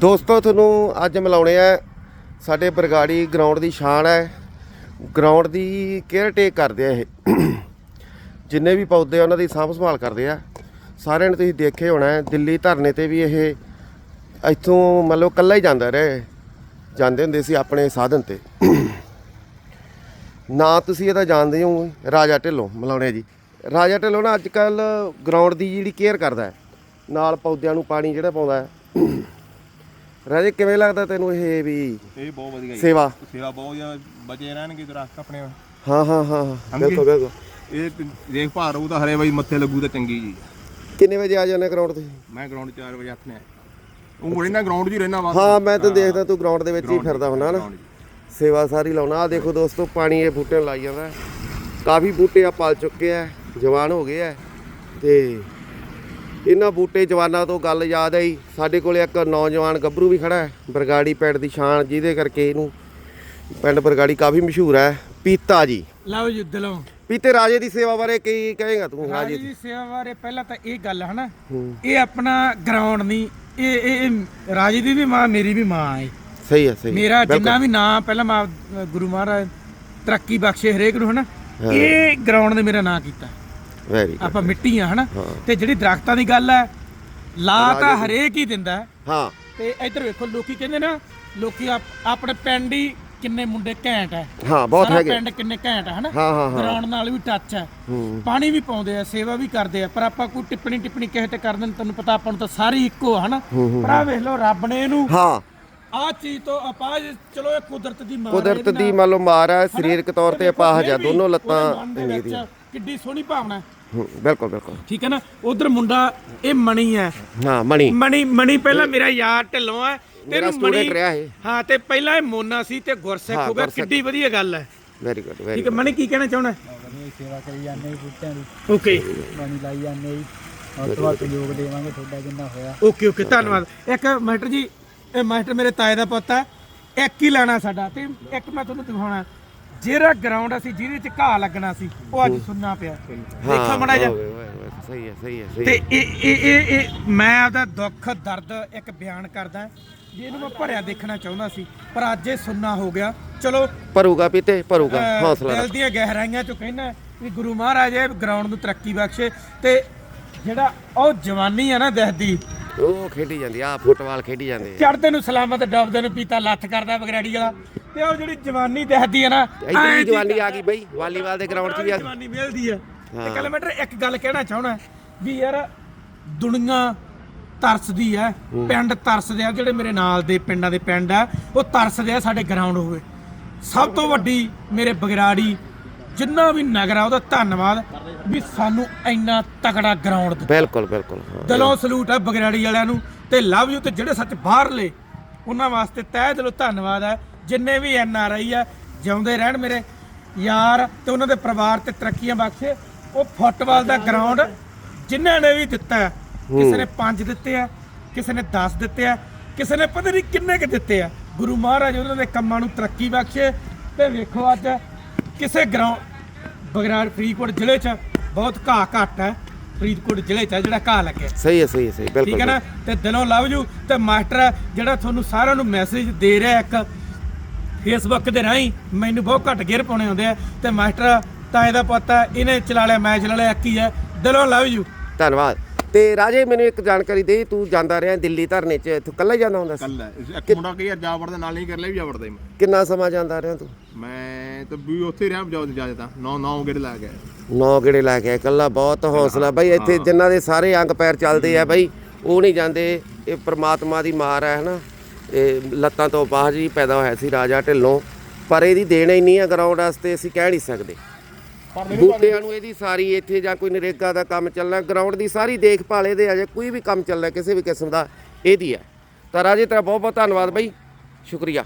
ਦੋਸਤੋ ਤੁਹਾਨੂੰ ਅੱਜ ਮਿਲਾਉਣੇ ਆ ਸਾਡੇ ਬਰਗਾੜੀ ਗਰਾਊਂਡ ਦੀ ਸ਼ਾਨ ਹੈ। ਗਰਾਊਂਡ ਦੀ ਕੇਅਰ ਟੇਕ ਕਰਦੇ ਆ ਇਹ। ਜਿੰਨੇ ਵੀ ਪੌਦੇ ਆ ਉਹਨਾਂ ਦੀ ਸਾਂਭ ਸੰਭਾਲ ਕਰਦੇ ਆ। ਸਾਰਿਆਂ ਨੇ ਤੁਸੀਂ ਦੇਖੇ ਹੋਣਾ ਹੈ, ਦਿੱਲੀ ਧਰਨੇ ਤੇ ਵੀ ਇਹ ਇੱਥੋਂ ਮਤਲਬ ਕੱਲਾ ਹੀ ਜਾਂਦਾ ਰਹੇ ਜਾਂਦੇ ਹੁੰਦੇ ਸੀ ਆਪਣੇ ਸਾਧਨ ਤੇ। ਨਾ ਤੁਸੀਂ ਇਹਦਾ ਜਾਣਦੇ ਹੋ ਰਾਜਾ ਢਿੱਲੋਂ ਮਿਲਾਉਣੇ ਜੀ। ਰਾਜਾ ਢਿੱਲੋਂ ਨਾ ਅੱਜ ਕੱਲ ਗਰਾਊਂਡ ਦੀ ਜਿਹੜੀ ਕੇਅਰ ਕਰਦਾ ਹੈ ਨਾਲ ਪੌਦਿਆਂ ਨੂੰ ਪਾਣੀ ਜਿਹੜਾ ਪਾਉਂਦਾ ਹੈ ਰਾਜੇ ਕਿਵੇਂ ਲੱਗਦਾ ਤੈਨੂੰ ਇਹ ਵੀ ਇਹ ਬਹੁਤ ਵਧੀਆ ਜੀ। ਸੇਵਾ? ਸੇਵਾ ਬਹੁਤ ਵਧੀਆ ਬਚੇ ਰਹਿਣਗੇ ਦਰਖਤ ਆਪਣੇ ਹਾਂ ਹਾਂ ਹਾਂ ਹਾਂ, ਬਿਲਕੁਲ ਬਿਲਕੁਲ। ਇਹ ਦੇਖਭਾਲ ਰਹੂ ਤਾਂ ਹਰੇ ਬਾਈ ਮੱਥੇ ਲੱਗੂ ਤਾਂ ਚੰਗੀ ਜੀ। ਕਿੰਨੇ ਵਜੇ ਆ ਜਾਂਦੇ ਗਰਾਊਂਡ ਤੇ ਮੈਂ ਗਰਾਊਂਡ 4 ਵਜੇ ਹੱਥ ਨੇ ਉਹ ਕੋਲੇ ਨਾ ਗਰਾਊਂਡ 'ਚ ਹੀ ਰਹਿਣਾ ਵਾ। ਹਾਂ ਮੈਂ ਤਾਂ ਦੇਖਦਾ ਤੂੰ ਗਰਾਊਂਡ ਦੇ ਵਿੱਚ ਹੀ ਫਿਰਦਾ ਹੁੰਦਾ ਨਾ। ਸੇਵਾ ਸਾਰੀ ਲਾਉਣਾ। ਆ ਦੇਖੋ ਦੋਸਤੋ ਪਾਣੀ ਇਹ ਬੂਟੇ ਨੂੰ ਲਾਈ ਜਾਂਦਾ। ਹੈ। ਕਾਫੀ ਬੂਟੇ ਆ ਪਲ ਚੁੱਕੇ ਆ ਜਵਾਨ ਹੋ ਗਏ ਆ। ਤੇ ਇਹਨਾਂ ਬੂਟੇ ਜਵਾਨਾਂ ਤੋਂ ਗੱਲ ਯਾਦ ਆਈ। ਸਾਡੇ ਕੋਲੇ ਇੱਕ ਨੌਜਵਾਨ ਗੱਭਰੂ ਵੀ ਖੜਾ ਹੈ ਬਰਗਾੜੀ ਪਿੰਡ ਦੀ ਸ਼ਾਨ ਜਿਹਦੇ ਕਰਕੇ ਇਹਨੂੰ ਪਿੰਡ ਬਰਗਾੜੀ ਕਾਫੀ ਮਸ਼ਹੂਰ ਹੈ ਪੀਤਾ ਜੀ। ਲਓ ਜੀ ਦਿਲੋਂ। ਪੀਤੇ ਰਾਜੇ ਦੀ ਸੇਵਾ ਬਾਰੇ ਕੀ ਕਹੇਗਾ ਤੂੰ ਰਾਜੀ ਦੀ ਸੇਵਾ ਬਾਰੇ ਪਹਿਲਾਂ ਤਾਂ ਇਹ ਗੱਲ ਹੈ ਨਾ ਹੂੰ। ਇਹ ਆਪਣਾ ਗਰਾਊਂਡ ਨਹੀਂ ਇਹ ਇਹ ਰਾਜੀ ਦੀ ਵੀ ਮਾਂ ਮੇਰੀ ਵੀ ਮਾਂ ਹੈ। ਸਹੀ ਹੈ ਸਹੀ। ਮੇਰਾ ਜਿੰਨਾ ਵੀ ਨਾਂ ਪਹਿਲਾਂ ਮਾਂ ਗੁਰੂ ਮਹਾਰਾਜ ਤਰੱਕੀ ਬਖਸ਼ੇ ਹਰੇਕ ਨੂੰ ਹਨਾ ਇਹ ਗਰਾਊਂਡ ਨੇ ਮੇਰਾ ਨਾਂ ਕੀਤਾ। ਵੈਰੀ ਆਪਾਂ ਮਿੱਟੀ ਆ ਹਨਾ? ਤੇ ਜਿਹੜੀ ਦਰਖਤਾਂ ਦੀ ਗੱਲ ਹੈ ਲਾ ਤਾਂ ਹਰੇਕ ਹੀ ਦਿੰਦਾ ਹੈ। ਹਾਂ। ਤੇ ਇੱਧਰ ਵੇਖੋ ਲੋਕੀ ਕਹਿੰਦੇ ਨਾ ਲੋਕੀ ਆਪ- ਆਪਣੇ ਪਿੰਡ ਹੀ ਕਿੰਨੇ ਮੁੰਡੇ ਘੈਂਟ ਹੈ। ਹਾਂ ਬਹੁਤ ਸਾਰਾ ਹੈਗੇ। ਪਿੰਡ ਕਿੰਨੇ ਘੈਂਟ ਹੈ ਹਨਾ? ਹਾਂ ਹਾਂ ਹਾਂ। ਗਰਾਊਂਡ ਨਾਲ ਵੀ ਟੱਚ ਹੈ। ਪਾਣੀ ਵੀ ਪਾਉਂਦੇ ਆ ਸੇਵਾ ਵੀ ਕਰਦੇ ਆ ਪਰ ਆਪਾਂ ਕੋਈ ਟਿੱਪਣੀ ਟਿੱਪਣੀ ਕਿਸੇ ਤੇ ਕਰ ਦੇਣ ਤੈਨੂੰ ਪਤਾ ਆਪਾਂ ਨੂੰ ਤਾਂ ਸਾਰੇ ਇੱਕੋ ਆ ਹਨਾ? ਪਰ ਆ ਵੇਖ ਲਓ ਰੱਬ ਨੇ ਇਹਨੂੰ ਹਾਂ। ਆ ਚੀਜ਼ ਤੋਂ ਅਪਾਜ ਚਲੋ ਇਹ ਕੁਦਰਤ ਦੀ ਮਾਰ ਹੈ ਕੁਦਰਤ ਇਹਦੇ ਦੀ ਨਾਲ। ਮੰਨ ਲਓ ਮਾਰ ਹੈ ਸਰੀਰਕ ਤੌਰ ਤੇ ਅਪਾਹਜ ਆ ਦੋਨੋਂ ਲੱਤਾਂ ਕਿੱਡੀ ਸੋਹਣੀ ਭਾਵਨਾ ਹੈ। ਬਿਲਕੁਲ ਬਿਲਕੁਲ। ਠੀਕ ਹੈ ਨਾ? ਉਧਰ ਮੁੰਡਾ ਇਹ ਮਣੀ ਹੈ। ਹਾਂ ਮਣੀ। ਮਣੀ ਮਣੀ ਪਹਿਲਾਂ ਮੇਰਾ ਯਾਰ ਢਿੱਲੋਂ ਹੈ ਤੇ ਮਣੀ ਹਾਂ ਤੇ ਪਹਿਲਾਂ ਇਹ ਮੋਨਾ ਸੀ ਤੇ ਗੁਰਸਿੱਖ ਹਾਂ, ਗਿਆ। ਕਿੱਡੀ ਵਧੀਆ ਗੱਲ ਹੈ। ਵੈਰੀ ਗੁੱਡ ਵੈਰੀ ਠੀਕ ਹੈ ਮਣੀ ਕੀ ਕਹਿਣਾ ਚਾਹੁੰਦਾ? ਸੇਵਾ ਕਰੀ ਜਾਂਦੇ ਬੂਟਿਆਂ ਦੀ ਓਕੇ ਪਾਣੀ ਲਾਈ ਜਾਂਦੇ ਜੀ ਵੱਧ ਤੋਂ ਵੱਧ ਯੋਗ ਦੇਵਾਂਗੇ ਤੁਹਾਡਾ ਜਿੰਨਾ ਹੋਇਆ ਓਕੇ ਓਕੇ ਧੰਨਵਾਦ। ਇੱਕ ਮਾਸਟਰ ਜੀ ਇਹ ਮਾਸਟਰ ਮੇਰੇ ਤਾਏ ਦਾ ਪੁੱਤ ਹੈ। ਇੱਕ ਹੀ ਲੈਣਾ ਸਾਡਾ ਤੇ ਇੱਕ ਮੈਂ ਤੁਹਾਨੂੰ ਦਿਖਾਉਣਾ। ਜਿਹੜਾ ਗਰਾਊਂਡ ਅਸੀਂ ਜਿਹਦੇ ਚ ਘਾਹ ਲੱਗਣਾ ਸੀ ਉਹ ਅੱਜ ਸੁੰਨਾ ਪਿਆ। ਦੇਖੋ ਮੜਾ ਜਾ ਓਏ, ਓਏ, ਓਏ, ਸਹੀ ਹੈ ਸਹੀ ਹੈ ਸਹੀ ਤੇ ਇਹ ਇਹ ਇਹ ਇਹ ਮੈਂ ਆਪਦਾ ਦੁੱਖ ਦਰਦ ਇੱਕ ਬਿਆਨ ਕਰਦਾ ਵੀ ਇਹਨੂੰ ਮੈਂ ਭਰਿਆ ਦੇਖਣਾ ਚਾਹੁੰਦਾ ਸੀ ਪਰ ਅੱਜ ਇਹ ਸੁੰਨਾ ਹੋ ਗਿਆ। ਚਲੋ ਭਰੂਗਾ ਪੀਤੇ ਭਰੂਗਾ ਅਹ, ਹੌਸਲਾ ਦਿਲ ਰੱਖ। ਦੀਆਂ ਗਹਿਰਾਈਆਂ ਚੋਂ ਕਹਿੰਦਾ ਵੀ ਗੁਰੂ ਮਹਾਰਾਜ ਇਹ ਗਰਾਊਂਡ ਨੂੰ ਤਰੱਕੀ ਬਖਸ਼ੇ ਤੇ ਜਿਹੜਾ ਉਹ ਜਵਾਨੀ ਆ ਨਾ ਦਿਖਦੀ ਉਹ ਖੇਡੀ ਜਾਂਦੀ ਆ ਫੁੱਟਬਾਲ ਖੇਡੀ ਜਾਂਦੇ ਆ। ਚੜਦੇ ਨੂੰ ਸਲਾਮਤ ਡੁੱਬਦੇ ਨੂੰ ਪੀਤਾ ਲੱਥ ਕਰਦਾ ਬਗੜਾੜੀ ਵਾਲਾ। ਤੇ ਉਹ ਜਿਹੜੀ ਜਵਾਨੀ ਦਿਖਦੀ ਆ ਨਾ ਇੱਧਰ ਵੀ ਜਵਾਨੀ ਆ ਗਈ ਬਈ ਵਾਲੀਬਾਲ ਦੇ ਗਰਾਊਂਡ 'ਚ ਵੀ ਆ। ਜਵਾਨੀ ਮਿਲਦੀ ਆ। ਤੇ ਕਿਲੋਮੀਟਰ ਇੱਕ ਗੱਲ ਕਹਿਣਾ ਚਾਹਣਾ ਵੀ ਯਾਰ ਦੁਨੀਆ ਤਰਸਦੀ ਆ ਪਿੰਡ ਤਰਸਦੇ ਆ ਜਿਹੜੇ ਮੇਰੇ ਨਾਲ ਦੇ ਪਿੰਡਾਂ ਦੇ ਪਿੰਡ ਆ ਉਹ ਤਰਸਦੇ ਆ ਸਾਡੇ ਗਰਾਊਂਡ ਹੋਵੇ। ਸਭ ਤੋਂ ਵੱਡੀ ਮੇਰੇ ਬਗਰਾੜੀ ਜਿੰਨਾ ਵੀ ਨਗਰ ਆ ਉਹਦਾ ਧੰਨਵਾਦ ਵੀ ਸਾਨੂੰ ਇੰਨਾ ਤਕੜਾ ਗਰਾਊਂਡ ਦਿੱਤਾ। ਬਿਲਕੁਲ ਬਿਲਕੁਲ ਹਾਂ। ਦਿਲੋਂ ਸਲੂਟ ਹੈ ਬਗਰਾੜੀ ਵਾਲਿਆਂ ਨੂੰ ਤੇ ਲਵ ਯੂ ਤੇ ਜਿਹੜੇ ਸੱਚ ਬਾਹਰਲੇ ਉਹਨਾਂ ਵਾਸਤੇ ਤਹਿ ਦਿਲੋਂ ਧੰਨਵਾਦ ਹੈ ਜਿੰਨੇ ਵੀ ਐਨ ਆਰ ਆਈ ਆ ਜਿਉਂਦੇ ਰਹਿਣ ਮੇਰੇ ਯਾਰ ਤੇ ਉਹਨਾਂ ਦੇ ਪਰਿਵਾਰ ਤੇ ਤਰੱਕੀਆਂ ਬਖਸ਼ੇ ਉਹ ਫੁੱਟਬਾਲ ਦਾ ਗਰਾਊਂਡ ਜਿਨ੍ਹਾਂ ਨੇ ਵੀ ਦਿੱਤਾ ਕਿਸੇ ਨੇ 5 ਦਿੱਤੇ ਆ ਕਿਸੇ ਨੇ 10 ਦਿੱਤੇ ਆ ਕਿਸੇ ਨੇ ਪਤਾ ਨਹੀਂ ਕਿੰਨੇ ਕੁ ਦਿੱਤੇ ਆ। ਗੁਰੂ ਮਹਾਰਾਜ ਉਹਨਾਂ ਦੇ ਕੰਮਾਂ ਨੂੰ ਤਰੱਕੀ ਬਖਸ਼ੇ ਤੇ ਵੇਖੋ ਅੱਜ ਕਿਸੇ ਗਰਾਊਂਡ ਬਗਰਾੜ ਫਰੀਦਕੋਟ ਜ਼ਿਲ੍ਹੇ 'ਚ ਬਹੁਤ ਘਾਹ ਘੱਟ ਹੈ ਫਰੀਦਕੋਟ ਜ਼ਿਲ੍ਹੇ 'ਚ ਜਿਹੜਾ ਘਾਹ ਲੱਗਿਆ। ਸਹੀ ਹੈ ਸਹੀ ਹੈ ਸਹੀ ਠੀਕ ਬਿਲਕੁਲ ਹੈ ਨਾ? ਤੇ ਦਿਲੋਂ ਲਵ ਯੂ ਤੇ ਮਾਸਟਰ ਜਿਹੜਾ ਤੁਹਾਨੂੰ ਸਾਰਿਆਂ ਨੂੰ ਮੈਸੇਜ ਦੇ ਰਿਹਾ ਇੱਕ ਫੇਸਬੁੱਕ ਦੇ ਰਾਹੀਂ ਮੈਨੂੰ ਬਹੁਤ ਘੱਟ ਗੇਰ ਪਾਉਣੇ ਹੁੰਦੇ ਆ ਤੇ ਮਾਸਟਰ ਤਾਂ ਇਹਦਾ ਪਤਾ ਇਹਨੇ ਚਲਾ ਲਿਆ ਮੈਂ ਚਲਾ ਲਿਆ ਇੱਕ ਹੀ ਹੈ ਦਿਲੋਂ ਲਵ ਯੂ ਧੰਨਵਾਦ। ਤੇ ਰਾਜੇ ਮੈਨੂੰ ਇੱਕ ਜਾਣਕਾਰੀ ਦੇ ਤੂੰ ਜਾਂਦਾ ਰਿਹਾ ਦਿੱਲੀ ਧਰਨੇ 'ਚ ਤੂੰ ਇਕੱਲਾ ਹੀ ਜਾਂਦਾ ਹੁੰਦਾ ਸੀ? ਕੱਲ ਇੱਕ ਮੁੰਡਾ ਕਈ ਵਾਰ ਜਾ ਵੜਦਾ ਨਾਲ ਨਹੀਂ ਕਰ ਲਿਆ ਵੀ ਜਾ ਵੜਦਾ ਹੀ ਮੈਂ। ਕਿੰਨਾ ਸਮਾਂ ਜਾਂਦਾ ਰਿਹਾ ਤੂੰ? ਮੈਂ ਤਾਂ ਵੀ ਉੱਥੇ ਹੀ ਰਿਹਾ ਜਾ ਜਾ ਤਾਂ। 9 9 ਗੇੜੇ ਲਾ ਗਿਆ ਨੌ ਗੇੜੇ ਲੈ ਕੇ ਆਇਆ, ਇਕੱਲਾ ਬਹੁਤ ਹੌਸਲਾ ਬਈ ਇੱਥੇ ਜਿਨ੍ਹਾਂ ਦੇ ਸਾਰੇ ਅੰਗ ਪੈਰ ਚੱਲਦੇ ਆ ਬਈ ਉਹ ਨਹੀਂ ਜਾਂਦੇ ਇਹ ਪ੍ਰਮਾਤਮਾ ਦੀ ਮਾਰ ਹੈ ਹਨਾ? ਇਹ ਲੱਤਾਂ ਤੋਂ ਬਾਹਰ ਜੀ ਪੈਦਾ ਹੋਇਆ ਸੀ ਰਾਜਾ ਢਿੱਲੋਂ ਪਰ ਇਹਦੀ ਦੇਣ ਇੰਨੀ ਆ ਗਰਾਊਂਡ ਵਾਸਤੇ ਅਸੀਂ ਕਹਿ ਨਹੀਂ ਸਕਦੇ। ਬੂਟਿਆਂ ਨੂੰ ਇਹਦੀ ਸਾਰੀ ਇੱਥੇ ਜਾਂ ਕੋਈ ਨਰੇਗਾ ਦਾ ਕੰਮ ਚੱਲਣਾ ਗਰਾਊਂਡ ਦੀ ਸਾਰੀ ਦੇਖਭਾਲ ਇਹਦੇ ਆ ਜੇ ਕੋਈ ਵੀ ਕੰਮ ਚੱਲਣਾ ਕਿਸੇ ਵੀ ਕਿਸਮ ਦਾ ਇਹਦੀ ਹੈ ਤਾਂ ਰਾਜੇ ਤੇਰਾ ਬਹੁਤ ਬਹੁਤ ਧੰਨਵਾਦ ਬਈ ਸ਼ੁਕਰੀਆ।